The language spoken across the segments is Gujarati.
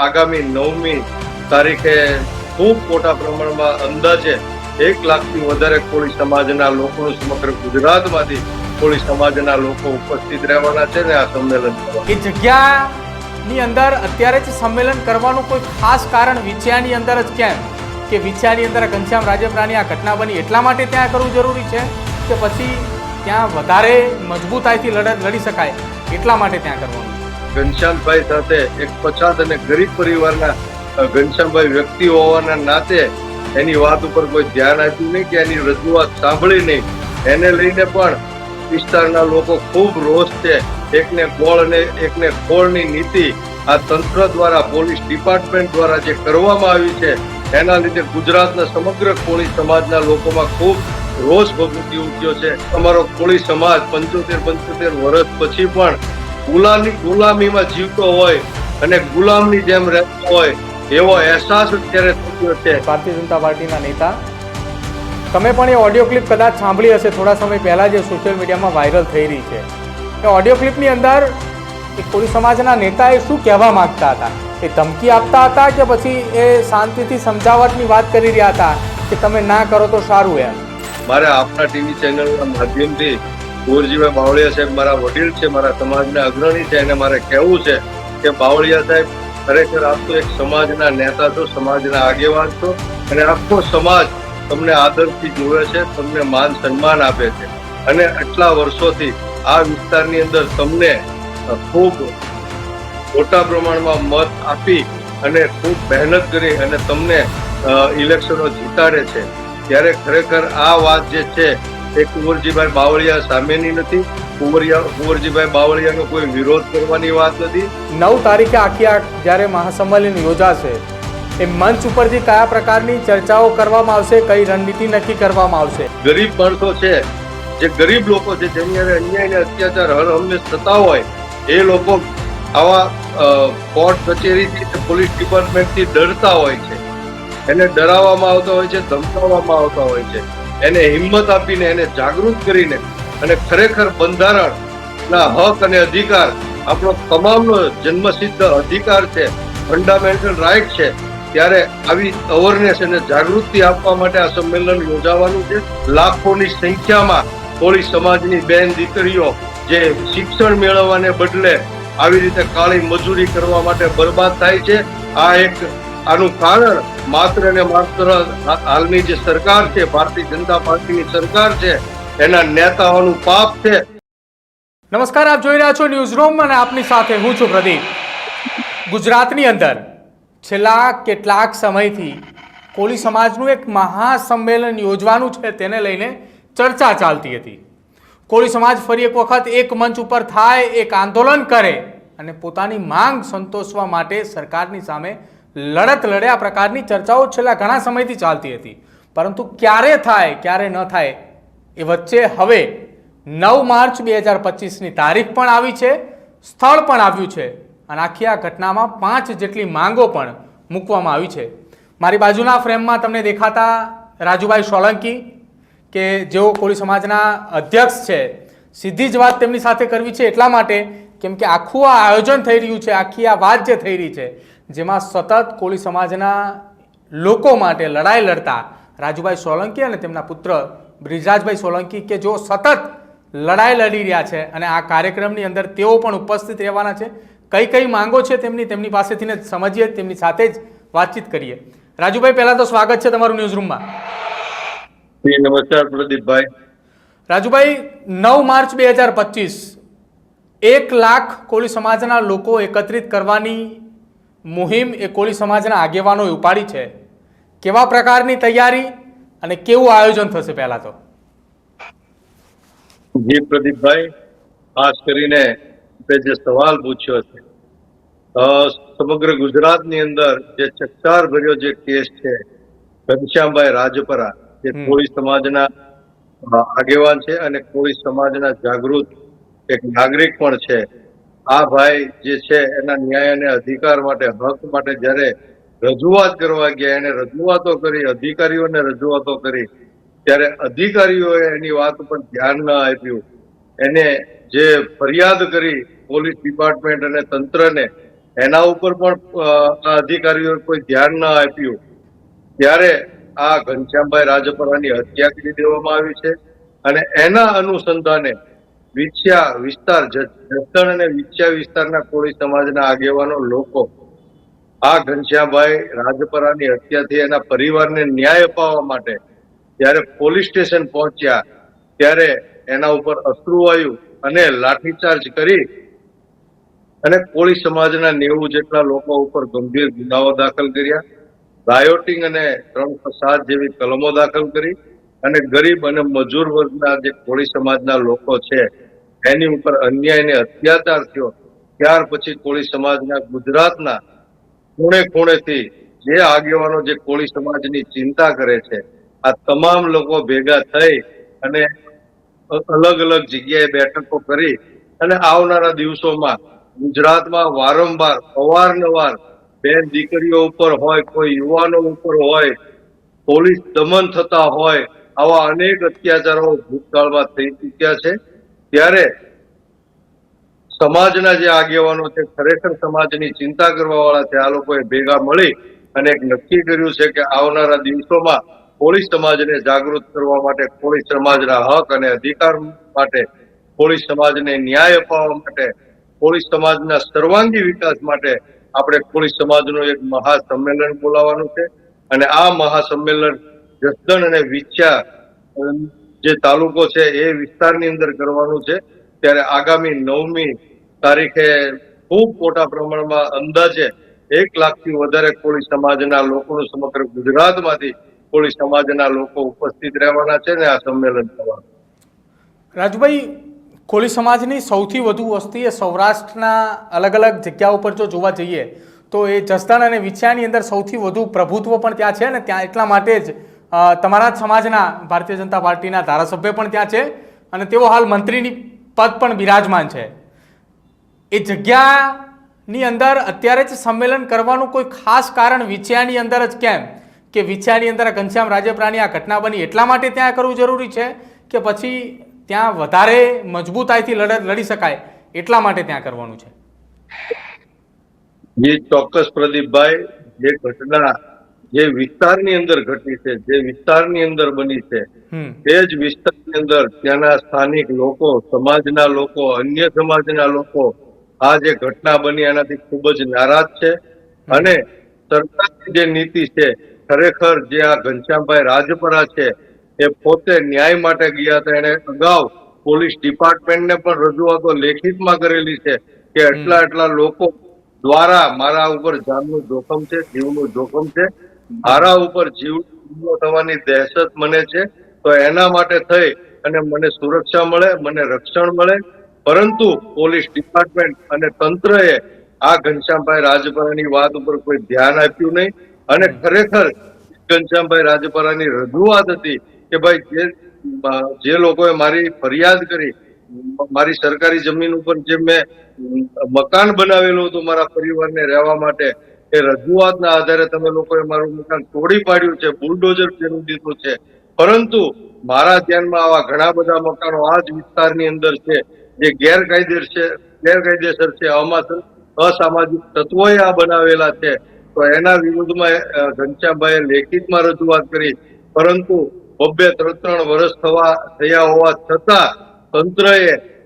આગામી નવમી તારીખે ખૂબ મોટા પ્રમાણમાં અંદાજે એક લાખથી વધારે કોળી સમાજના લોકો સમગ્ર ગુજરાતમાંથી કોળી સમાજના લોકો ઉપસ્થિત રહેવાના છે ને આ સંમેલન એ જગ્યાની અંદર અત્યારે જ સંમેલન કરવાનું કોઈ ખાસ કારણ વિછિયાની અંદર જ કેમ? કે વિછિયાની અંદર ઘનશ્યામ રાજપરાની આ ઘટના બની એટલા માટે ત્યાં કરવું જરૂરી છે કે પછી ત્યાં વધારે મજબૂતાઈથી લડત લડી શકાય એટલા માટે ત્યાં કરવાનું. ઘનશ્યામભાઈ સાથે એક પછાત અને ગરીબ પરિવારના ઘનશ્યામભાઈ વ્યક્તિ હોવાના નાતે એની વાત ઉપર કોઈ ધ્યાન આપ્યું નહીં કે એની રજૂઆત સાંભળી નહીં. એને લઈને પણ વિસ્તારના લોકો ખૂબ રોષ છે. એકને ગોળ અને એકને ખોળની નીતિ આ તંત્ર દ્વારા, પોલીસ ડિપાર્ટમેન્ટ દ્વારા જે કરવામાં આવી છે, એના લીધે ગુજરાતના સમગ્ર કોળી સમાજના લોકોમાં ખૂબ રોષ ભભૂકી ઉઠ્યો છે. અમારો કોળી સમાજ પંચોતેર પંચોતેર વર્ષ પછી પણ ગુલામી ગુલામીમાં જીવતો હોય અને ગુલામની જેમ રહેતો હોય એવો અહેસાસ અત્યારે થયો છે. ભારતીય જનતા પાર્ટીના નેતા. તમે પણ એ ઓડિયો ક્લિપ કદાચ સાંભળી હશે થોડા સમય પહેલાં જે સોશિયલ મીડિયામાં વાયરલ થઈ રહી છે. એ ઓડિયો ક્લિપની અંદર એ કોળી સમાજના નેતાએ શું કહેવા માંગતા હતા? એ ધમકી આપતા હતા કે પછી એ શાંતિથી સમજાવટની વાત કરી રહ્યા હતા કે તમે ના કરો તો સારું એમ? મારે આપના ટીવી ચેનલના માધ્યમથી કુંવરજીભાઈ બાવળિયા સાહેબ મારા વડીલ છે, મારા સમાજના અગ્રણી છે એને મારે કહેવું છે કે બાવળિયા સાહેબ ખરેખર આપ તો એક સમાજના નેતા છો, સમાજના આગેવાન છો અને આખો સમાજ તમને આદરથી જોવે છે, તમને માન સન્માન આપે છે. અને આટલા વર્ષોથી આ વિસ્તારની અંદર તમને ખૂબ મોટા પ્રમાણમાં મત આપી અને ખૂબ મહેનત કરી અને તમને ઇલેક્શનો જીતાડે છે. ત્યારે ખરેખર આ વાત જે છે એ કુંવરજીભાઈ બાવળિયા સામેની નથી. કુંવરિયા કુંવરજીભાઈ બાવળિયાનો કોઈ વિરોધ કરવાની વાત નથી. નવ તારીખે આખી આખ જ્યારે મહાસંમેલન યોજાશે એ મંચ ઉપરથી કયા પ્રકારની ચર્ચાઓ કરવામાં આવશે કઈ રણનીતિ નક્કી કરવામાં આવશે? ગરીબ માણસો છે. જે ગરીબ લોકો છે જેની અન્યાય અને અત્યાચાર હર હંમેશ થતા હોય એ લોકો આવા કોર્ટ કચેરીથી કે પોલીસ ડિપાર્ટમેન્ટથી ડરતા હોય છે. એને ડરાવવામાં આવતા હોય છે ધમકાવવામાં આવતા હોય છે. એને હિંમત આપીને, એને જાગૃત કરીને અને ખરેખર બંધારણના હક અને અધિકાર આપણો તમામનો જન્મસિદ્ધ અધિકાર છે ફંડામેન્ટલ રાઇટ છે, ત્યારે આવી અવેરનેસ અને જાગૃતિ આપવા માટે આ સંમેલન યોજાવાનું છે. લાખોની સંખ્યામાં કોળી સમાજની બેન દીકરીઓ જે શિક્ષણ મેળવવાને બદલે આવી રીતે કાળી મજૂરી કરવા માટે બરબાદ થાય છે. આ એક આનું કારણ માત્ર ને માત્ર હાલની જે સરકાર છે, ભારતીય જનતા પાર્ટીની સરકાર છે, એના નેતાઓનું પાપ છે. નમસ્કાર, આપ જોઈ રહ્યા છો ન્યૂઝ રૂમ અને આપની સાથે હું છું પ્રદીપ. ગુજરાતની અંદર છેલ્લા કેટલાક સમયથી કોળી સમાજનું એક મહાસંમેલન યોજવાનું છે તેને લઈને ચર્ચા ચાલતી હતી. કોળી સમાજ ફરી એક વખત એક મંચ ઉપર થાય, એક આંદોલન કરે અને પોતાની માંગ સંતોષવા માટે સરકારની સામે લડત લડે આ પ્રકારની ચર્ચાઓ છેલ્લા ઘણા સમયથી ચાલતી હતી. પરંતુ ક્યારે થાય, ક્યારે ન થાય એ વચ્ચે હવે નવ માર્ચ બે હજાર પચીસની તારીખ પણ આવી છે, સ્થળ પણ આવ્યું છે અને આખી આ ઘટનામાં પાંચ જેટલી માંગો પણ મૂકવામાં આવી છે. મારી બાજુના ફ્રેમમાં તમને દેખાતા રાજુભાઈ સોલંકી કે જેઓ કોળી સમાજના અધ્યક્ષ છે. સીધી જ વાત તેમની સાથે કરવી છે એટલા માટે કેમ કે આખું આ આયોજન થઈ રહ્યું છે, આખી આ વાત જે થઈ રહી છે જેમાં સતત કોળી સમાજના લોકો માટે લડાઈ લડતા રાજુભાઈ સોલંકી અને તેમના પુત્ર બ્રિજરાજભાઈ સોલંકી કે જો સતત લડાઈ લડી રહ્યા છે અને આ કાર્યક્રમની અંદર તેઓ પણ ઉપસ્થિત રહેવાના છે. કઈ કઈ માંગો છે તેમની તેમની પાસેથી ને સમજીએ તેમની સાથે જ વાતચીત કરીએ. રાજુભાઈ પહેલાં તો સ્વાગત છે તમારું ન્યૂઝ રૂમમાં નમસ્કાર પ્રદીપભાઈ. રાજુભાઈ નવ માર્ચ બે હજાર પચીસ એક લાખ કોળી સમાજના લોકો એકત્રિત કરવાની મુહિમ એ કોળી સમાજના આગેવાનોએ ઉપાડી છે. કેવા પ્રકારની તૈયારી અને કેવું આયોજન થશે પહેલા તો? જી પ્રદીપભાઈ ખાસ કરીને જે સવાલ પૂછ્યો છે સમગ્ર ગુજરાતની અંદર જે ચકચાર ભર્યો જે કેસ છે ઘનશ્યામભાઈ રાજપરા જે કોળી સમાજના આગેવાન છે અને કોળી સમાજના જાગૃત એક નાગરિક પણ છે. આ ભાઈ જે છે, એના ન્યાય અને અધિકાર માટે હક માટે જ્યારે રજૂઆત કરવા ગયા, એને રજૂઆતો કરી, અધિકારીઓને રજૂઆતો કરી, ત્યારે અધિકારીઓએ એની વાત ઉપર ધ્યાન ન આપ્યું. એને જે ફરિયાદ કરી પોલીસ ડિપાર્ટમેન્ટ અને તંત્રને, એના ઉપર પણ આ અધિકારીઓ કોઈ ધ્યાન ન આપ્યું. ત્યારે આ ઘનશ્યામભાઈ રાજપરાની હત્યા કરી દેવામાં આવી છે અને એના અનુસંધાને વિછ્યા વિસ્તાર જસણ અને વિછ્યા વિસ્તારના કોળી સમાજના આગેવાનો લોકો. આ ઘનશ્યામભાઈ રાજપરાની હત્યાથી એના પરિવારને ન્યાય અપાવવા માટે જ્યારે પોલીસ સ્ટેશન પહોંચ્યા, ત્યારે એના ઉપર અશ્રુવાયુ અને લાઠીચાર્જ કરી અને કોળી સમાજના નેવું જેટલા લોકો ઉપર ગંભીર ગુનાઓ દાખલ કર્યા. રાયોટિંગ અને ત્રણસો સાત જેવી કલમો દાખલ કરી અને ગરીબ અને મજૂર વર્ગના જે કોળી સમાજના લોકો છે એની ઉપર અન્યાય ને અત્યાચાર થયો, ત્યાર પછી કોળી સમાજના ગુજરાતના ખૂણે ખૂણેથી જે આગેવાનો, જે કોળી સમાજની ચિંતા કરે છે, આ તમામ લોકો ભેગા થઈ અને અલગ અલગ જગ્યાએ બેઠકો કરી અને આવનારા દિવસોમાં ગુજરાતમાં વારંવાર, અવારનવાર બેન દીકરીઓ ઉપર હોય, કોઈ યુવાનો ઉપર હોય, પોલીસ દમન થતા હોય, આવા અનેક અત્યાચારો ભૂતકાળમાં થઈ ચૂક્યા છે. ત્યારે સમાજના જે આગેવાનો છે ખરેખર સમાજની ચિંતા કરવા વાળા છે આ લોકોએ ભેગા મળી અને એક નક્કી કર્યું છે કે આવનારા દિવસોમાં કોળી સમાજને જાગૃત કરવા માટે કોળી સમાજના હક અને અધિકાર માટે કોળી સમાજને ન્યાય અપાવવા માટે કોળી સમાજના સર્વાંગી વિકાસ માટે આપણે કોળી સમાજનું એક મહાસંમેલન બોલાવવાનું છે. અને આ મહાસંમેલન જસદણ અને અમ, જે તાલુકો છે એ વિસ્તારની અંદર કરવાનું છે. ત્યારે આગામી નવમી તારીખે ખૂબ મોટા પ્રમાણમાં અંદાજે એક લાખથી વધારે કોળી સમાજના લોકોનું સમગ્ર ગુજરાતમાંથી કોળી સમાજના લોકો ઉપસ્થિત રહેવાના છે ને આ સંમેલન થવાનું. રાજુભાઈ, કોળી સમાજની સૌથી વધુ વસ્તી એ સૌરાષ્ટ્રના અલગ અલગ જગ્યા ઉપર જો જોવા જઈએ, તો એ જસદણ અને વિછ્યાની અંદર સૌથી વધુ પ્રભુત્વ પણ ત્યાં છે ને? ત્યાં એટલા માટે જ તમારા સમાજના ભારતીય જનતા પાર્ટીના ધારાસભ્ય પણ ત્યાં છે અને તેઓ હાલ મંત્રીની પદ પણ બિરાજમાન છે. એ જગ્યાની અંદર અત્યારે જ સંમેલન કરવાનું કોઈ ખાસ કારણ વિછ્યાની અંદર જ કેમ? કે વિછ્યાની અંદર ઘનશ્યામ રાજપરાની આ ઘટના બની એટલા માટે ત્યાં કરવું જરૂરી છે કે પછી ત્યાં વધારે મજબૂતાઈથી લડ લડી શકાય એટલા માટે ત્યાં કરવાનું છે? જે, ચોક્કસ પ્રદીપભાઈ, જે ઘટના જે વિસ્તારની અંદર ઘટી છે જે વિસ્તારની અંદર બની છે તે જ વિસ્તારની અંદર ત્યાંના સ્થાનિક લોકો સમાજના લોકો અન્ય સમાજના લોકો આ જે ઘટના બની એનાથી ખૂબ જ નારાજ છે. અને સરકારની જે નીતિ છે ખરેખર જે આ ઘનશ્યામભાઈ રાજપરા છે એ પોતે ન્યાય માટે ગયા હતા. એને અગાઉ પોલીસ ડિપાર્ટમેન્ટને પણ રજૂઆતો લેખિતમાં કરેલી છે કે એટલા એટલા લોકો દ્વારા મારા ઉપર જાનનું જોખમ છે જીવનું જોખમ છે. મારા ઉપર જીવ થવાની દહેશત મને છે, તો એના માટે થઈ અને મને સુરક્ષા મળે, મને રક્ષણ મળે. પરંતુ પોલીસ ડિપાર્ટમેન્ટ અને તંત્રએ આ ઘનશ્યામભાઈ રાજપરાની વાત ઉપર કોઈ ધ્યાન આપ્યું નહીં. અને ખરેખર ઘનશ્યામભાઈ રાજપરાની રજૂઆત હતી કે ભાઈ જે જે લોકોએ મારી ફરિયાદ કરી, મારી સરકારી જમીન ઉપર જે મેં મકાન બનાવેલું હતું મારા પરિવારને રહેવા માટે એ રજૂઆતના આધારે તમે લોકોએ મારું મકાન તોડી પાડ્યું છે, બુલડોઝર ફેરવી દીધું છે. પરંતુ મારા ધ્યાનમાં આવા ઘણા બધા મકાનો આ જ વિસ્તારની અંદર છે, જે ગેરકાયદેસર છે ગેરકાયદેસર છે. અમાસર અસામાજિક તત્વોએ આ બનાવેલા છે. તો એના વિરુદ્ધમાં ઘનશ્યામભાઈએ લેખિતમાં રજૂઆત કરી. પરંતુ બબ્બે ત્રણ ત્રણ વર્ષ થવા, થયા હોવા છતાં તંત્રએ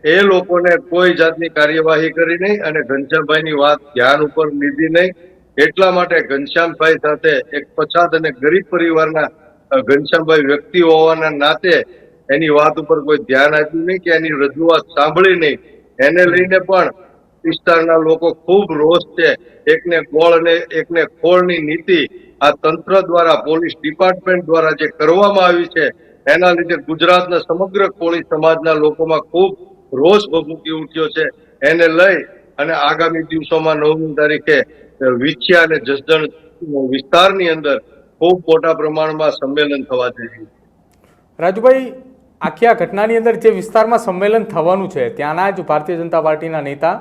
એ લોકોને કોઈ જાતની કાર્યવાહી કરી નહીં અને ઘનશ્યામભાઈની વાત ધ્યાન ઉપર લીધી નહીં. એટલા માટે ઘનશ્યામભાઈ સાથે એક પછાત અને ગરીબ પરિવારના ઘનશ્યામભાઈ વ્યક્તિ હોવાના નાતે એની વાત ઉપર કોઈ ધ્યાન આપ્યું નહીં કે એની રજૂઆત સાંભળી નહીં. એને લઈને પણ વિસ્તારના લોકો ખૂબ રોષ છે. એકને ગોળ અને એકને ખોળની નીતિ આ તંત્ર દ્વારા, પોલીસ ડિપાર્ટમેન્ટ દ્વારા જે કરવામાં આવી છે, એના લીધે ગુજરાતના સમગ્ર કોળી સમાજના લોકોમાં ખૂબ રોષ ભભૂકી ઉઠ્યો છે. એને લઈ અને આગામી દિવસોમાં નવમી તારીખે વિછ્યા અને જસદણ વિસ્તારની અંદર ખૂબ મોટા પ્રમાણમાં સંમેલન થવા જઈ રહ્યું રાજુભાઈ, આખી આ ઘટનાની અંદર જે વિસ્તારમાં સંમેલન થવાનું છે, ત્યાંના જ ભારતીય જનતા પાર્ટીના નેતા,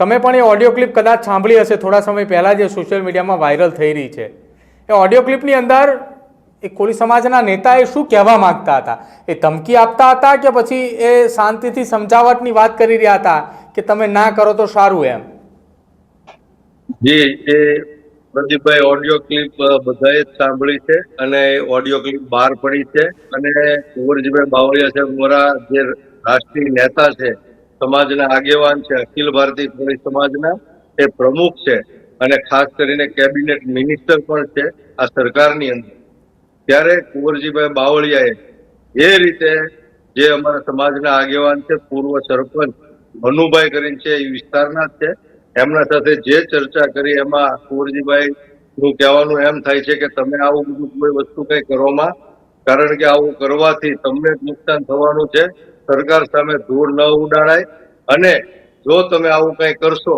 તમે પણ એ ઓડિયો ક્લિપ કદાચ સાંભળી હશે, થોડા સમય પહેલાં જે સોશિયલ મીડિયામાં વાયરલ થઈ રહી છે. એ ઓડિયો ક્લિપની અંદર એ કોળી સમાજના નેતાએ શું કહેવા માંગતા હતા? એ ધમકી આપતા હતા કે પછી એ શાંતિથી સમજાવટની વાત કરી રહ્યા હતા કે તમે ના કરો તો સારું એમ? જી, એ પ્રદીપભાઈ ઓડિયો ક્લિપ બધાએ જ સાંભળી છે અને ઓડિયો ક્લિપ બહાર પડી છે અને કુંવરજીભાઈ બાવળિયા સાહેબ અમારા જે રાષ્ટ્રીય નેતા છે, સમાજના આગેવાન છે, અખિલ ભારતીય કોળી સમાજના, એ પ્રમુખ છે અને ખાસ કરીને કેબિનેટ મિનિસ્ટર પણ છે આ સરકારની અંદર. ત્યારે કુંવરજીભાઈ બાવળિયાએ એ રીતે જે અમારા સમાજના આગેવાન છે, પૂર્વ સરપંચ મનુભાઈ કરીને છે, એ વિસ્તારના જ છે એમના સાથે જે ચર્ચા કરી, એમાં કુંવરજીભાઈ નું કહેવાનું એમ થાય છે કે તમે આવું બધું કોઈ વસ્તુ કઈ કરવામાં કારણ કે આવું કરવાથી તમને જ નુકસાન થવાનું છે. સરકાર સામે ધૂળ ન ઉડાડાય. અને જો તમે આવું કઈ કરશો,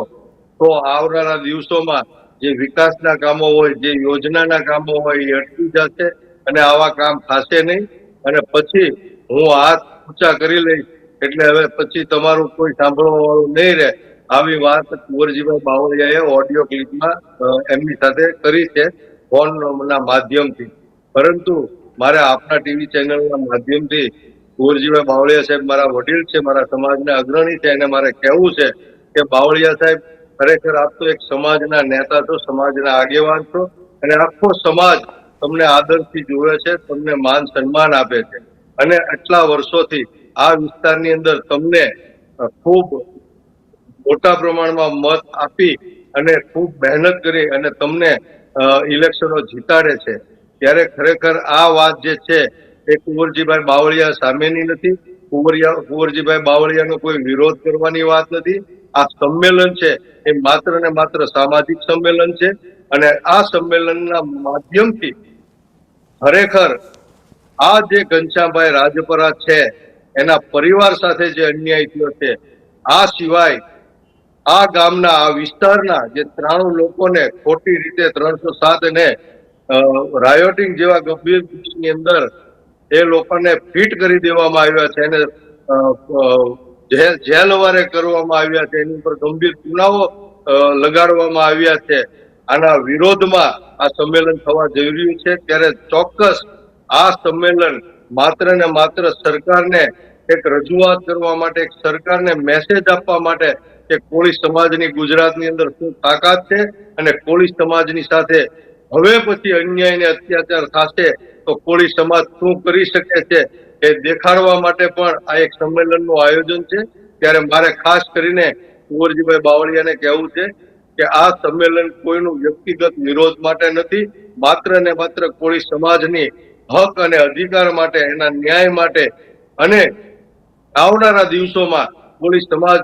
તો આવનારા દિવસોમાં જે વિકાસના કામો હોય, જે યોજનાના કામો હોય, એ અટકી જશે અને આવા કામ થશે નહીં. અને પછી હું હાથ ઊંચા કરી લઈશ, એટલે હવે પછી તમારું કોઈ સાંભળવા વાળું નહીં રહે. આવી વાત કુંવરજીભાઈ બાવળિયાએ ઓડિયો ક્લિપમાં એમની સાથે કરી છે ફોનના માધ્યમથી. પરંતુ મારે આપના ટીવી ચેનલના માધ્યમથી કુંવરજીભાઈ બાવળિયા સાહેબ મારા વડીલ છે, મારા સમાજના અગ્રણી છે, એને મારે કહેવું છે કે બાવળિયા સાહેબ, ખરેખર આપ તો એક સમાજના નેતા છો, સમાજના આગેવાન છો અને આખો સમાજ તમને આદરથી જોવે છે, તમને માન સન્માન આપે છે. અને આટલા વર્ષોથી આ વિસ્તારની અંદર તમને ખૂબ મોટા પ્રમાણમાં મત આપી અને ખૂબ મહેનત કરી અને તમને ઇલેક્શનો જીતાડે છે. ત્યારે ખરેખર આ વાત જે છે, એ કુંવરજીભાઈ બાવળિયા સામેની નથી. કુંવરિયા, કુંવરજીભાઈ બાવળિયાનો કોઈ વિરોધ કરવાની વાત નથી. આ સંમેલન છે, એ માત્ર ને માત્ર સામાજિક સંમેલન છે અને આ સંમેલનના માધ્યમથી ખરેખર આ જે ઘનશ્યામભાઈ રાજપરા છે, એના પરિવાર સાથે જે અન્યાય થયો છે, આ સિવાય આ ગામના, આ વિસ્તારના જે ત્રાણું લોકોને ખોટી રીતે ત્રણસો સાત ને રાયોટિંગ જેવા ગંભીર કેસની અંદર એ લોકોને ફિટ કરી દેવામાં આવ્યા છે અને જેલવારે કરવામાં આવ્યા છે. એની ઉપર ગંભીર ગુનાઓ લગાડવામાં આવ્યા છે. આના વિરોધમાં આ સંમેલન થવા જઈ રહ્યું છે. ત્યારે ચોક્કસ આ સંમેલન માત્ર ને માત્ર સરકારને એક રજૂઆત કરવા માટે, એક સરકારને મેસેજ આપવા માટે કે કોળી સમાજની ગુજરાતની અંદર શું તાકાત છે અને કોળી સમાજની સાથે હવે પછી અન્યાય ને અત્યાચાર થશે તો કોળી સમાજ શું કરી શકે છે એ દેખાડવા માટે પણ આ એક સંમેલનનું આયોજન છે. ત્યારે મારે ખાસ કરીને કુંવરજીભાઈ બાવળિયાને કહેવું છે કે આ સંમેલન કોઈનું વ્યક્તિગત વિરોધ માટે નથી, માત્ર ને માત્ર કોળી સમાજની હક અને અધિકાર માટે, એના ન્યાય માટે. અને આવનારા દિવસોમાં કોળી સમાજ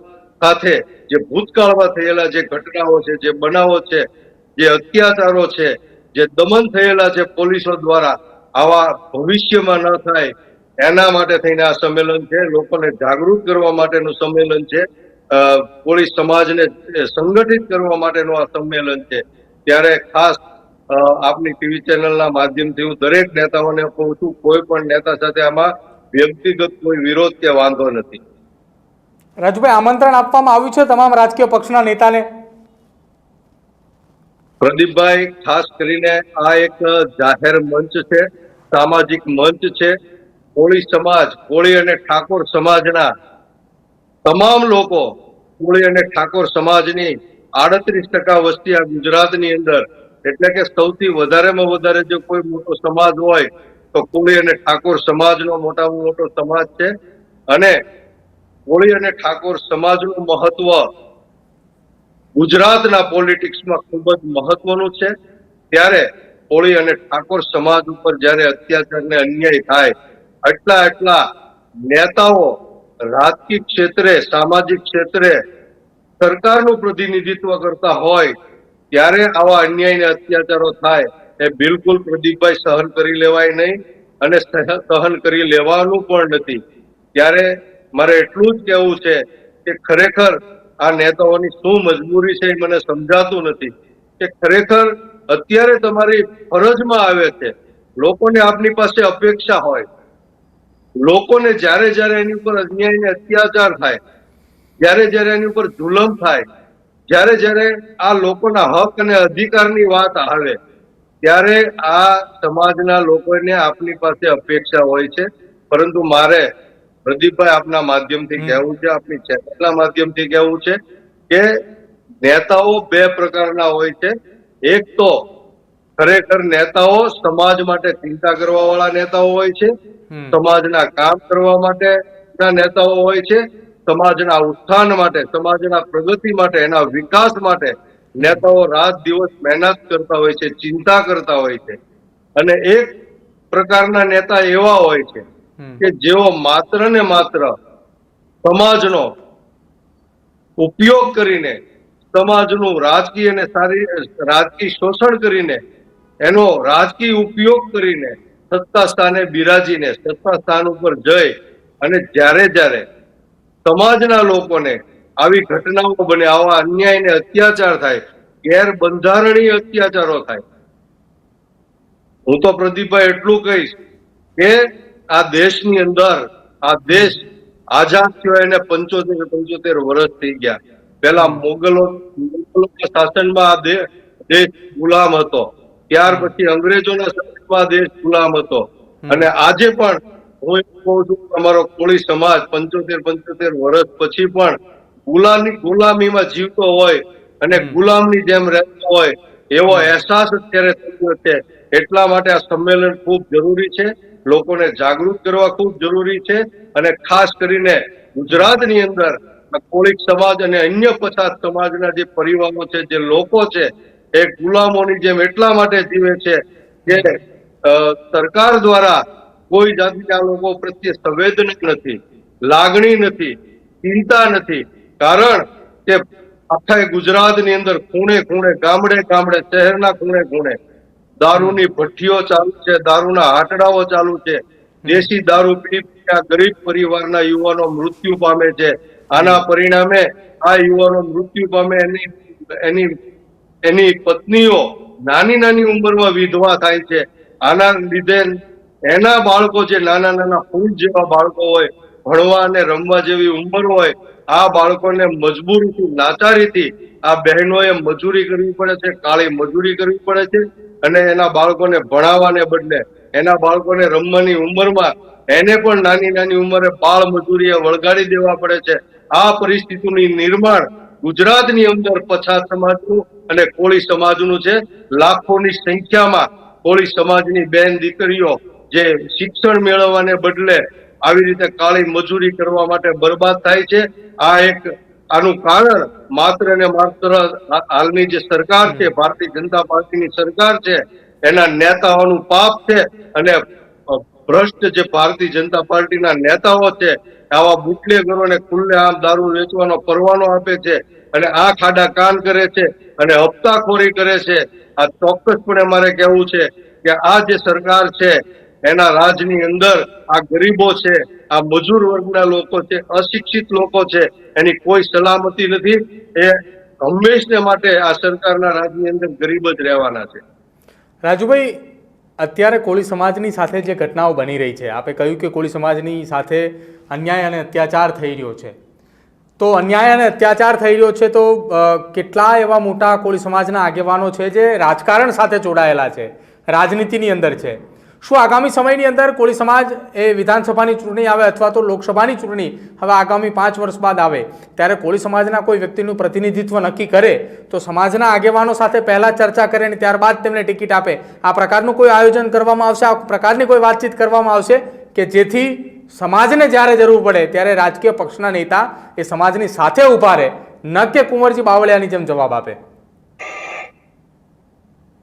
સાથે જે ભૂતકાળમાં થયેલા જે ઘટનાઓ છે, જે બનાવો છે, જે અત્યાચારો છે, જે દમન થયેલા છે પોલીસો દ્વારા આવા ભવિષ્યમાં ન થાય, એના માટે થઈને આ સંમેલન છે. લોકોને જાગૃત કરવા માટેનું સંમેલન છે. કોળી સમાજને સંગઠિત કરવા માટેનું આ સંમેલન છે. ત્યારે ખાસ આપની ટીવી ચેનલના માધ્યમથી હું દરેક નેતાઓને કહું છું, કોઈ પણ નેતા સાથે આમાં વ્યક્તિગત કોઈ વિરોધ કે વાંધો નથી. રાજુભાઈ, આમંત્રણ આપવામાં આવ્યું છે તમામ રાજકીય પક્ષના નેતાને? પ્રદીપભાઈ, ખાસ કરીને આ એક જાહેર મંચ છે, સામાજિક મંચ છે. કોળી સમાજ, કોળી અને ઠાકોર સમાજના તમામ લોકો કોળી અને ઠાકોર સમાજની આડત્રીસ ટકા વસ્તી આ ગુજરાતની અંદર. એટલે કે સૌથી વધારેમાં વધારે જો કોઈ મોટો સમાજ હોય, તો કોળી અને ઠાકોર સમાજનો મોટામાં મોટો સમાજ છે. અને કોળી અને ઠાકોર સમાજનું મહત્વ ગુજરાતના પોલિટિક્સમાં ખૂબ જ મહત્વનું છે. ત્યારે કોળી અને ઠાકોર સમાજ ઉપર જ્યારે અત્યાચાર ને અન્યાય થાય એટલા એટલા નેતાઓ રાજકીય ક્ષેત્રે, સામાજિક ક્ષેત્રે સરકારનું પ્રતિનિધિત્વ કરતા હોય, ત્યારે આવા અન્યાય ને અત્યાચારો થાય એ બિલકુલ પ્રદીપભાઈ સહન કરી લેવાય નહીં અને સહ- સહન કરી લેવાનું પણ નથી. ત્યારે મારે એટલું જ કહેવું છે કે ખરેખર આ નેતાઓની શું મજબૂરી છે એ મને સમજાતું નથી. કે ખરેખર અત્યારે તમારી ફરજમાં આવે છે. લોકોને આપની પાસે અપેક્ષા હોય. લોકોને જ્યારે જ્યારે એની ઉપર અન્યાય ને અત્યાચાર થાય, જ્યારે જ્યારે એની ઉપર જુલમ થાય, જ્યારે જ્યારે આ લોકોના હક અને અધિકારની વાત આવે, ત્યારે આ સમાજના લોકોને આપની પાસે અપેક્ષા હોય છે. પરંતુ મારે પ્રદીપભાઈ આપના માધ્યમથી કહેવું છે આપની ચેનલના માધ્યમથી કહેવું છે કે નેતાઓ બે પ્રકારના હોય છે. એક તો ખરેખર નેતાઓ સમાજ માટે ચિંતા કરવા વાળા નેતાઓ હોય છે સમાજના કામ કરવા માટેના નેતાઓ હોય છે સમાજના ઉત્થાન માટે સમાજના પ્રગતિ માટે એના વિકાસ માટે નેતાઓ રાત દિવસ મહેનત કરતા હોય છે ચિંતા કરતા હોય છે. અને એક પ્રકારના નેતા એવા હોય છે. કે જેઓ માત્ર ને માત્ર સમાજનો ઉપયોગ કરીને સમાજનું રાજકીય અને સારી રાજકીય શોષણ કરીને એનો રાજકીય ઉપયોગ કરીને સત્તા સ્થાને બિરાજીને સત્તા સ્થાન ઉપર જઈ અને જ્યારે જ્યારે સમાજના લોકોને આવી ઘટનાઓ બને, આવા અન્યાય ને અત્યાચાર થાય, ગેરબંધારણીય અત્યાચારો થાય, હું તો પ્રદીપભાઈ એટલું કહીશ કે આ દેશની અંદર આ દેશ આઝાદ થયો એને પંચોતેર પંચોતેર વર્ષ થઈ ગયા. પેલા મોગલો મોગલોના શાસનમાં આ દેશ ગુલામ હતો. ત્યાર પછી અંગ્રેજોના શાસનમાં દેશ ગુલામ હતો. અને આજે પણ હું એમ કહું છું અમારો કોળી સમાજ પંચોતેર પંચોતેર વર્ષ પછી પણ ગુલામી ગુલામીમાં જીવતો હોય અને ગુલામની જેમ રહેતો હોય એવો અહેસાસ અત્યારે થયો છે. એટલા માટે આ સંમેલન ખૂબ જરૂરી છે. લોકોને જાગૃત કરવા ખૂબ જરૂરી છે અને ખાસ કરીને ગુજરાતની અંદર કોળિક સમાજ અને અન્ય પછાત સમાજના જે પરિવારો છે, જે લોકો છે, એ ગુલામોની જેમ એટલા માટે જીવે છે કે સરકાર દ્વારા કોઈ જાતિના લોકો પ્રત્યે સંવેદના નથી, લાગણી નથી, ચિંતા નથી. કારણ કે આખા ગુજરાતની અંદર ખૂણે ખૂણે ગામડે ગામડે, શહેરના ખૂણે ખૂણે દારૂની ભઠ્ઠીઓ ચાલુ છે, દારૂના હાટડાઓ ચાલુ છે. દેશી દારૂ પી ગરીબ પરિવારના યુવાનો મૃત્યુ પામે છે. આના પરિણામે આ યુવાનો મૃત્યુ પામે એની એની એની પત્નીઓ નાની નાની ઉંમરમાં વિધવા થાય છે. આના લીધે એના બાળકો જે નાના નાના ફૂલ જેવા બાળકો હોય, ભણવા અને રમવા જેવી ઉંમર હોય, આ બાળકોને મજબૂરીથી, લાચારીથી આ બહેનોએ મજૂરી કરવી પડે છે, કાળી મજૂરી કરવી પડે છે અને એના બાળકોને ભણાવવાને બદલે એના બાળકોને રમવાની ઉંમરમાં એને પણ નાની નાની ઉંમરે બાળ મજૂરીએ વળગાડી દેવા પડે છે. આ પરિસ્થિતિનું નિર્માણ ગુજરાતની અંદર પછાત સમાજનું અને કોળી સમાજનું છે. લાખોની સંખ્યામાં કોળી સમાજની બેન દીકરીઓ જે શિક્ષણ મેળવવાને બદલે આવી રીતે કાળી મજૂરી કરવા માટે બરબાદ થાય છે. આ એક આનું કારણ માત્ર ને માત્ર હાલની જે સરકાર છે, ભારતીય જનતા પાર્ટીની સરકાર છે, એના નેતાઓનું પાપ છે અને ભ્રષ્ટ જે ભારતીય જનતા પાર્ટીના નેતાઓ છે, આવા બુટલેગરોને ખુલ્લેઆમ દારૂ વેચવાનો પરવાનો આપે છે અને આ ખાડા કાન કરે છે અને હપ્તાખોરી કરે છે. આ ચોક્કસપણે મારે કહેવું છે કે આ જે સરકાર છે, એના રાજની અંદર આ ગરીબો છે આ મજૂર વર્ગના લોકો છે, અશિક્ષિત લોકો છે, એની કોઈ સલામતી નથી. એ હંમેશને માટે આ સરકારના રાજની અંદર ગરીબ જ રહેવાના છે. રાજુભાઈ, અત્યારે કોળી સમાજની સાથે જે ઘટનાઓ બની રહી છે, આપે કહ્યું કે કોળી સમાજની સાથે અન્યાય અને અત્યાચાર થઈ રહ્યો છે. તો અન્યાય અને અત્યાચાર થઈ રહ્યો છે તો કેટલા એવા મોટા કોળી સમાજના આગેવાનો છે જે રાજકારણ સાથે જોડાયેલા છે, રાજનીતિની અંદર છે? શું આગામી સમયની અંદર કોળી સમાજ એ વિધાનસભાની ચૂંટણી આવે અથવા તો લોકસભાની ચૂંટણી હવે આગામી પાંચ વર્ષ બાદ આવે? ત્યારે કોળી સમાજના કોઈ વ્યક્તિનું પ્રતિનિધિત્વ નક્કી કરે તો સમાજના આગેવાનો સાથે પહેલાં ચર્ચા કરે અને ત્યારબાદ તેમને ટિકિટ આપે. આ પ્રકારનું કોઈ આયોજન કરવામાં આવશે? આ પ્રકારની કોઈ વાતચીત કરવામાં આવશે કે જેથી સમાજને જ્યારે જરૂર પડે ત્યારે રાજકીય પક્ષના નેતા એ સમાજની સાથે ઊભા રહે? ન કે કુંવરજી બાવળિયાની જેમ જવાબ આપે.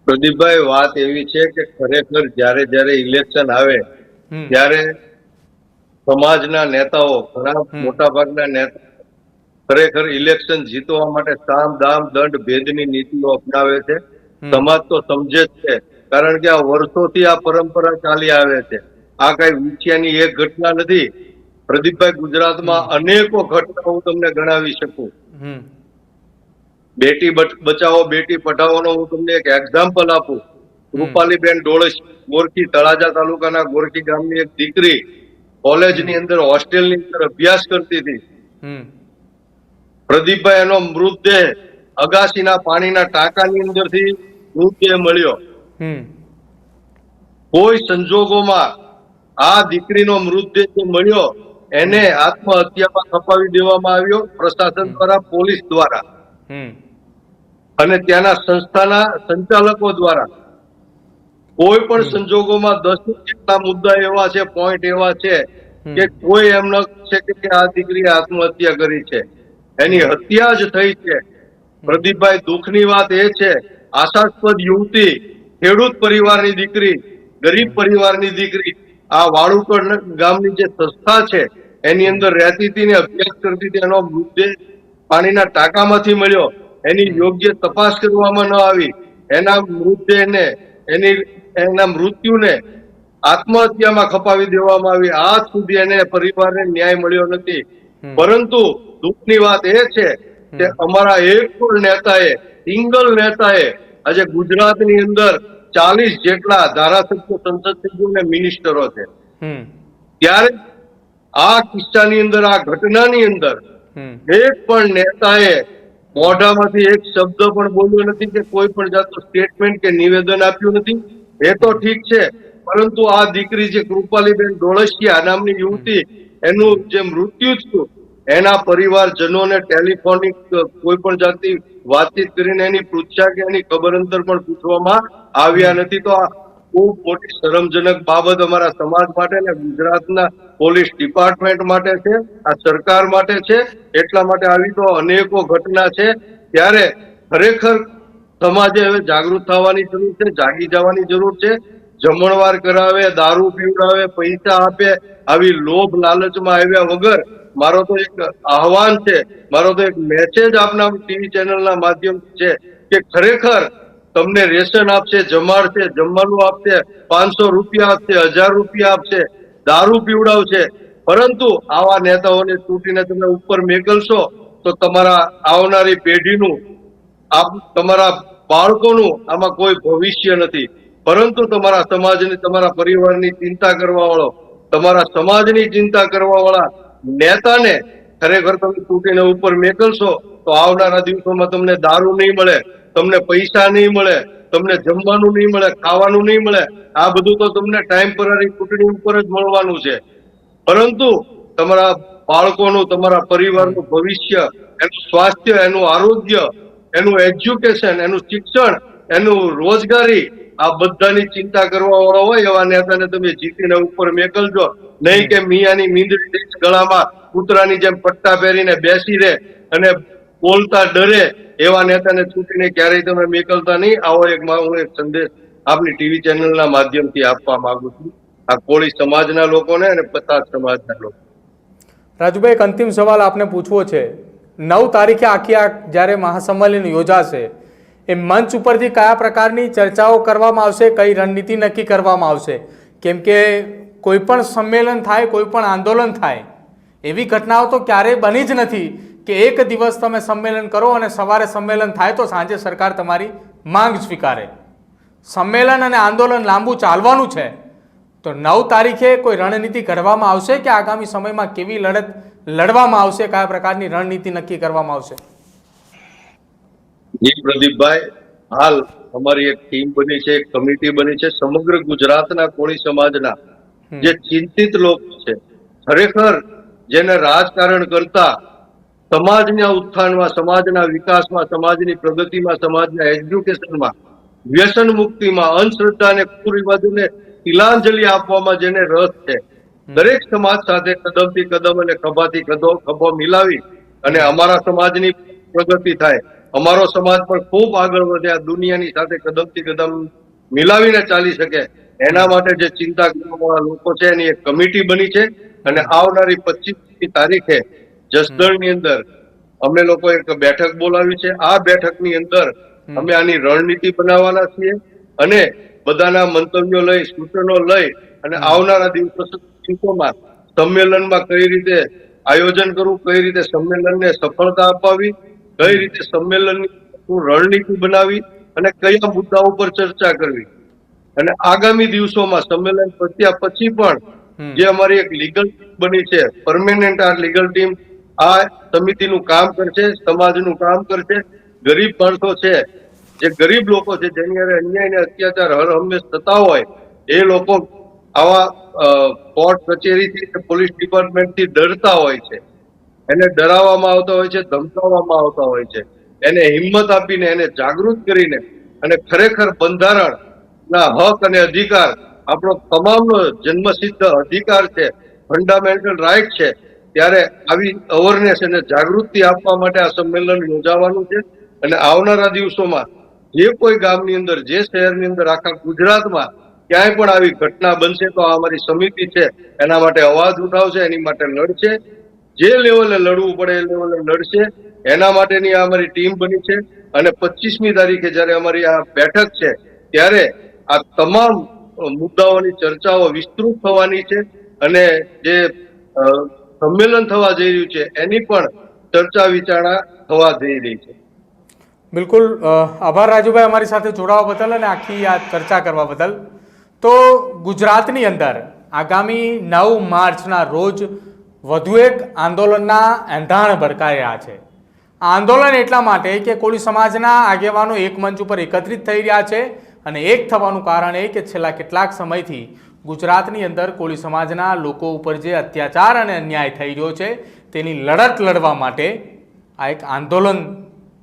પ્રદીપભાઈ વાત એવી છે કે ખરેખર જ્યારે જ્યારે ઇલેક્શન આવે ત્યારે સમાજના નેતાઓ ઘણા મોટા ભાગના નેતા ખરેખર ઇલેક્શન જીતવા માટે સામ દામ દંડ ભેદની નીતિઓ અપનાવે છે. સમાજ તો સમજે જ છે કારણ કે આ વર્ષોથી આ પરંપરા ચાલી આવે છે. આ કઈ વિછિયાની એક ઘટના નથી. પ્રદીપભાઈ ગુજરાતમાં અનેકો ઘટનાઓ હું તમને ગણાવી શકું. બેટી બચાવો બેટી પઢાવોનો હું તમને એક એક્ઝામ્પલ આપું. રૂપાલીબેન ડોળસ ગોરખી તળાજા તાલુકાના ગોરખી ગામની એક દીકરી કોલેજની અંદર હોસ્ટેલની અંદર અભ્યાસ કરતી હતી. પ્રદીપભાઈ એનો મૃતદેહ અગાસીના પાણીના ટાંકાની અંદરથી મૃતદેહ મળ્યો. હમ. કોઈ સંજોગોમાં આ દીકરીનો મૃતદેહ જે મળ્યો એને આત્મહત્યામાં ખપાવી દેવામાં આવ્યો પ્રશાસન દ્વારા પોલીસ દ્વારા. અને ત્યાંના સંસ્થાના સંચાલકો દ્વારા કોઈ પણ સંજોગોમાં દસ જેટલા મુદ્દા એવા છે પોઈન્ટ એવા છે કે કોઈ એમ ન છે કે આ દીકરીએ આત્મહત્યા કરી છે. એની હત્યા જ થઈ છે. પ્રદીપભાઈ દુઃખની વાત એ છે આશાસ્પદ યુવતી ખેડૂત પરિવારની દીકરી ગરીબ પરિવારની દીકરી આ વાળુકડ ગામની જે સંસ્થા છે એની અંદર રહેતી હતી ને અભ્યાસ કરતી હતી એનો મૃતદેહ પાણીના ટાંકામાંથી મળ્યો. એની યોગ્ય તપાસ કરવામાં ન આવી. એના મૃતદેહને એની એના મૃત્યુને આત્મહત્યામાં ખપાવી દેવામાં આવી. આજ સુધી એને પરિવારને ન્યાય મળ્યો નથી. પરંતુ દુઃખની વાત એ છે કે અમારા એક પણ નેતાએ સિંગલ નેતાએ આજે ગુજરાતની અંદર ચાલીસ જેટલા ધારાસભ્યો સંસદ અને મિનિસ્ટરો છે. ત્યારે આ કિસ્સાની અંદર આ ઘટનાની અંદર એક પણ નેતાએ મોઢામાંથી એક શબ્દ પણ બોલ્યો નથી કે કોઈ પણ જાતનું સ્ટેટમેન્ટ કે નિવેદન આપ્યું નથી. એ તો ઠીક છે, પરંતુ આ દીકરી જે કૃપાલીબેન ડોળસિયા નામની યુવતી, એનું જે મૃત્યુ થયું, એના પરિવારજનોને ટેલિફોનિક કોઈ પણ જાતની વાતચીત કરીને એની પૃચ્છા કે એની ખબર અંતર પણ પૂછવામાં આવ્યા નથી. તો ખૂબ મોટી શરમજનક બાબત અમારા સમાજ માટે ને ગુજરાતના પોલીસ ડિપાર્ટમેન્ટ માટે છે, આ સરકાર માટે છે, એટલા માટે આવી તો અનેકો ઘટના છે. ત્યારે ખરેખર સમાજે હવે જાગૃત થવાની જરૂર છે, જાગી જવાની જરૂર છે. જમણવાર કરાવે, દારૂ પીવડાવે, પૈસા આપે, આવી લોભ લાલચમાં આવ્યા વગર મારો તો એક આહવાન છે, મારો તો એક મેસેજ આપના ટીવી ચેનલના માધ્યમથી છે કે ખરેખર તમને રેશન આપશે, જમાડશે, જમવાનું આપશે, પાંચસો રૂપિયા આપશે, હજાર રૂપિયા આપશે, દારૂ પીવડાવશે. પરંતુ આવા નેતાઓને ચૂંટીને તમે ઉપર મેકલશો, તો તમારા આવનારી પેઢીનું તમારા બાળકોનું આમાં કોઈ ભવિષ્ય નથી. પરંતુ તમારા સમાજની, તમારા પરિવારની ચિંતા કરવા વાળો તમારા સમાજની ચિંતા કરવા વાળા નેતાને ખરેખર તમે ચૂંટીને ઉપર મેકલશો, તો આવનારા દિવસોમાં તમને દારૂ નહીં મળે. તમને પૈસા નહીં મળે, તમને જમવાનું નહીં મળે, ખાવાનું નહીં મળે, આ બધું તો તમને ટેમ્પરરી ચૂંટણી ઉપર જ મળવાનું છે. પરંતુ તમારા બાળકોનું, તમારા પરિવારનું ભવિષ્ય, એનું સ્વાસ્થ્ય, એનું આરોગ્ય, એનું એજ્યુકેશન એનું શિક્ષણ, એનું રોજગારી, આ બધાની ચિંતા કરવા વાળો હોય એવા નેતાને તમે જીતીને ઉપર મેકલજો. નહીં કે મિયાની મીંદડી ગળામાં કૂતરાની જેમ પટ્ટા પહેરીને બેસી રહે અને બોલતા ડરે એવા નેતાને ચૂંટીને ક્યારેય તમે મેકલતા નહીં. આવો એક હું એક સંદેશ આપની ટીવી ચેનલના માધ્યમથી આપવા માંગુ છું. આ કોળી સમાજના લોકોને અને પચાસ સમાજના લોકો રાજુભાઈ, એક અંતિમ સવાલ આપને પૂછવો છે. નવ તારીખે આખી આ જ્યારે મહાસંમેલન યોજાશે, એ મંચ ઉપરથી કયા પ્રકારની ચર્ચાઓ કરવામાં આવશે, કઈ રણનીતિ નક્કી કરવામાં આવશે? કેમ કે કોઈ પણ સંમેલન થાય, કોઈ પણ આંદોલન થાય, એવી ઘટનાઓ તો ક્યારેય બની જ નથી. કે એક દિવસ તમે સંમેલન કરો અને સવારે સંમેલન થાય તો સાંજે સરકાર તમારી માંગ સ્વીકારે. સંમેલન અને આંદોલન લાંબુ ચાલવાનું છે. તો નવ તારીખે કોઈ રણનીતિ ઘડવામાં આવશે કે આગામી સમયમાં કેવી લડત લડવામાં આવશે કયા પ્રકારની રણનીતિ નક્કી કરવામાં આવશે? જી પ્રદીપભાઈ હાલ અમારી એક ટીમ બની છે એક કમિટી બની છે સમગ્ર ગુજરાતના કોળી સમાજના. જે ચિંતિત લોકો છે ખરેખર જેને રાજકારણ કરતા સમાજના ઉત્થાનમાં સમાજના વિકાસમાં સમાજની પ્રગતિમાં સમાજના એજ્યુકેશનમાં વ્યસન મુક્તિમાં અંધશ્રદ્ધા અને કુરિવાજોને તિલાંજલિ આપવામાં જેને રસ છે. દરેક સમાજ સાથે કદમથી કદમ અને ખભાથી કદો ખભો મિલાવી અને અમારા સમાજની પ્રગતિ થાય. અમારો સમાજ પણ ખૂબ આગળ વધે આ દુનિયાની સાથે કદમથી કદમ મિલાવીને ચાલી શકે. એના માટે જે ચિંતા કરવાવાળા લોકો છે એની એક કમિટી બની છે અને આવનારી પચીસમી તારીખે જસદણની અંદર અમે લોકો એક બેઠક બોલાવી છે. આ બેઠકની અંદર અમે આની રણનીતિ બનાવવાના છીએ અને બધાના મંતવ્યો લઈ સૂચનો લઈ અને આવનારા દિવસોમાં સંમેલનમાં કઈ રીતે આયોજન કરવું કઈ રીતે સંમેલનને સફળતા અપાવી કઈ રીતે સંમેલનની રણનીતિ બનાવી અને કયા મુદ્દાઓ પર ચર્ચા કરવી. અને આગામી દિવસોમાં સંમેલન પત્યા પછી પણ જે અમારી એક લીગલ બની છે પરમેનન્ટ આ લીગલ ટીમ આ સમિતિનું કામ કરશે, સમાજનું કામ કરશે. ગરીબ માણસો છે, જે ગરીબ લોકો છે, જેની અરે અન્યાય અને અત્યાચાર હર હંમેશ થતા હોય, એ લોકો આવા કોર્ટ કચેરીથી કે પોલીસ ડિપાર્ટમેન્ટથી ડરતા હોય છે. એને ડરાવવામાં આવતા હોય છે, ધમકાવવામાં આવતા હોય છે. એને હિંમત આપીને, એને જાગૃત કરીને અને ખરેખર બંધારણ ના હક અને અધિકાર, આપણો તમામનો જન્મસિદ્ધ અધિકાર છે ફંડામેન્ટલ રાઇટ છે ત્યારે આવી અવેરનેસ અને જાગૃતિ આપવા માટે આ સંમેલન યોજાવાનું છે. અને આવનારા દિવસોમાં જે કોઈ ગામની અંદર, જે શહેરની અંદર, આખા ગુજરાતમાં ક્યાંય પણ આવી ઘટના બનશે તો આ અમારી સમિતિ છે, એના માટે અવાજ ઉઠાવશે, એની માટે લડશે. જે લેવલે લડવું પડે, એ લેવલે લડશે, એના માટેની આ અમારી ટીમ બની છે. અને પચીસમી તારીખે જ્યારે અમારી આ બેઠક છે, ત્યારે આ તમામ મુદ્દાઓની ચર્ચાઓ વિસ્તૃત થવાની છે. અને જે સંમેલન થવા જઈ રહ્યું છે, એની પણ ચર્ચા વિચારણા થવા જઈ રહી છે. બિલકુલ આભાર રાજુભાઈ અમારી સાથે જોડાવા બદલ અને આખી આ ચર્ચા કરવા બદલ. તો ગુજરાતની અંદર આગામી નવ માર્ચના રોજ વધુ એક આંદોલનના એંધાણ ભડકાઈ રહ્યા છે. આંદોલન એટલા માટે કે કોળી સમાજના આગેવાનો એક મંચ ઉપર એકત્રિત થઈ રહ્યા છે અને એક થવાનું કારણ એ કે છેલ્લા કેટલાક સમયથી ગુજરાતની અંદર કોળી સમાજના લોકો ઉપર જે અત્યાચાર અને અન્યાય થઈ રહ્યો છે, તેની લડત લડવા માટે આ એક આંદોલન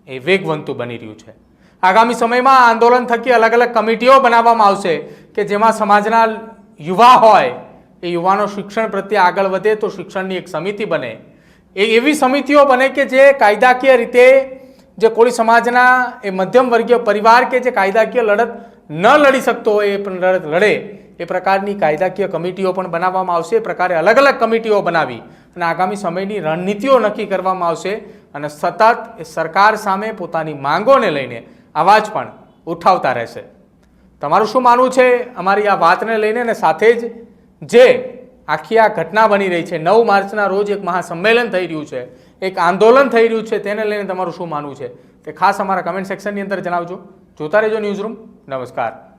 એ વેગવંતું બની રહ્યું છે. આગામી સમયમાં આંદોલન થકી અલગ અલગ કમિટીઓ બનાવવામાં આવશે કે જેમાં સમાજના યુવા હોય, એ યુવાનો શિક્ષણ પ્રત્યે આગળ વધે તો શિક્ષણની એક સમિતિ બને. એ એવી સમિતિઓ બને કે જે કાયદાકીય રીતે જે કોળી સમાજના એ મધ્યમ વર્ગીય પરિવાર કે જે કાયદાકીય લડત ન લડી શકતો હોય એ પણ લડત લડે. એ પ્રકારની કાયદાકીય કમિટીઓ પણ બનાવવામાં આવશે. એ પ્રકારે અલગ અલગ કમિટીઓ બનાવી અને આગામી સમયની રણનીતિઓ નક્કી કરવામાં આવશે અને સતત સરકાર સામે પોતાની માંગોને લઈને અવાજ પણ ઉઠાવતા રહેશે. તમારું શું માનવું છે? અમારી આ વાતને લઈને અને સાથે જ જે આખી આ ઘટના બની રહી છે, નવ માર્ચના રોજ એક મહાસંમેલન થઈ રહ્યું છે, એક આંદોલન થઈ રહ્યું છે, તેને લઈને તમારું શું માનવું છે? તે ખાસ અમારા કમેન્ટ સેક્શનની અંદર જણાવજો. જોતા રહેજો ન્યૂઝ રૂમ નમસ્કાર.